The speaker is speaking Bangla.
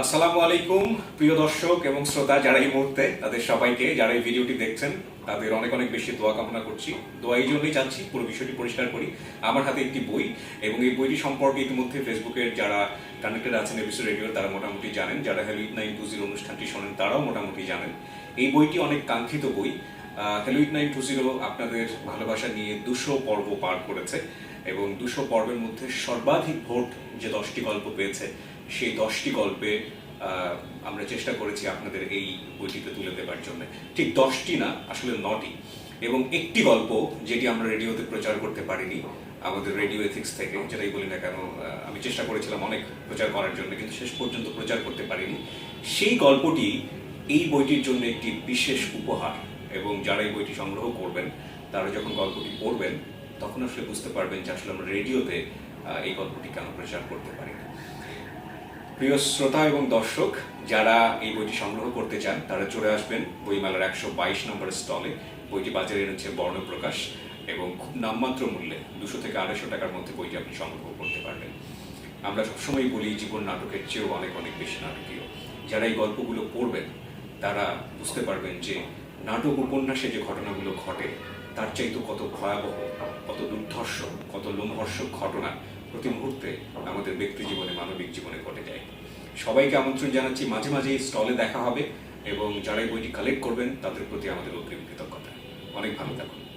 আসসালামু আলাইকুম, প্রিয় দর্শক এবং শ্রোতা যারা এই মুহূর্তে তাদের সবাইকে, যারা এই ভিডিওটি দেখছেন, তাদের অনেক অনেক বেশি দোয়া কামনা করছি। দোয়া এই জন্যই চাচ্ছি, পুরো বিষয়টি পরিষ্কার করি। আমার হাতে একটি বই এবং এই বইটি সম্পর্কে ইতিমধ্যে ফেসবুকের যারা কানেক্টেড আছেন এবিসি রেডিও তারা মোটামুটি জানেন। যারা hello eight nine two zero অনুষ্ঠানটি শোনেন, তারাও মোটামুটি জানেন। এই বইটি অনেক কাঙ্ক্ষিত বই। Hello eight nine two zero আপনাদের ভালোবাসা নিয়ে দুশো পর্ব পার করেছে এবং দুশো পর্বের মধ্যে সর্বাধিক ভোট যে দশটি গল্প পেয়েছে সেই দশটি গল্পে আমরা চেষ্টা করেছি আপনাদের এই বইটিতে তুলে দেবার জন্য। ঠিক দশটি না, আসলে নটি। এবং একটি গল্প যেটি আমরা রেডিওতে প্রচার করতে পারিনি, আমাদের রেডিও এথিক্স থেকে, যেটাই বলি না কেন আমি চেষ্টা করেছিলাম অনেক প্রচার করার জন্য, কিন্তু শেষ পর্যন্ত প্রচার করতে পারিনি। সেই গল্পটি এই বইটির জন্য একটি বিশেষ উপহার। এবং যারা এই বইটি সংগ্রহ করবেন, তারা যখন গল্পটি পড়বেন, তখন আসলে বুঝতে পারবেন যে আসলে আমরা রেডিওতে এই গল্পটি কেন প্রচার করতে পারি প্রিয় শ্রোতা এবং দর্শক, যারা এই বইটি সংগ্রহ করতে চান, তারা চলে আসবেন বইমেলার একশো বাইশ নম্বর স্টলে। বইটি বাজারে এনেছে বর্ণপ্রকাশ এবং খুব নামমাত্র মূল্যে দুশো থেকে আড়াইশো টাকার মধ্যে বইটি আপনি সংগ্রহ করতে পারবেন। আমরা সবসময় বলি, জীবন নাটকের চেয়েও অনেক অনেক বেশি নাটকীয়। যারা এই গল্পগুলো পড়বেন, তারা বুঝতে পারবেন যে নাটক উপন্যাসে যে ঘটনাগুলো ঘটে, তার চাইতে কত ভয়াবহ, কত দুর্ধর্ষ, কত লোমহর্ষক ঘটনা প্রতি মুহূর্তে আমাদের ব্যক্তি জীবনে, মানবিক জীবনে ঘটে যায়। সবাইকে আমন্ত্রণ জানাচ্ছি, মাঝে মাঝে স্টলে দেখা হবে এবং যারা বইটি কালেক্ট করবেন, তাদের প্রতি আমাদের অগ্রিম কৃতজ্ঞতা। অনেক ভালো থাকুন।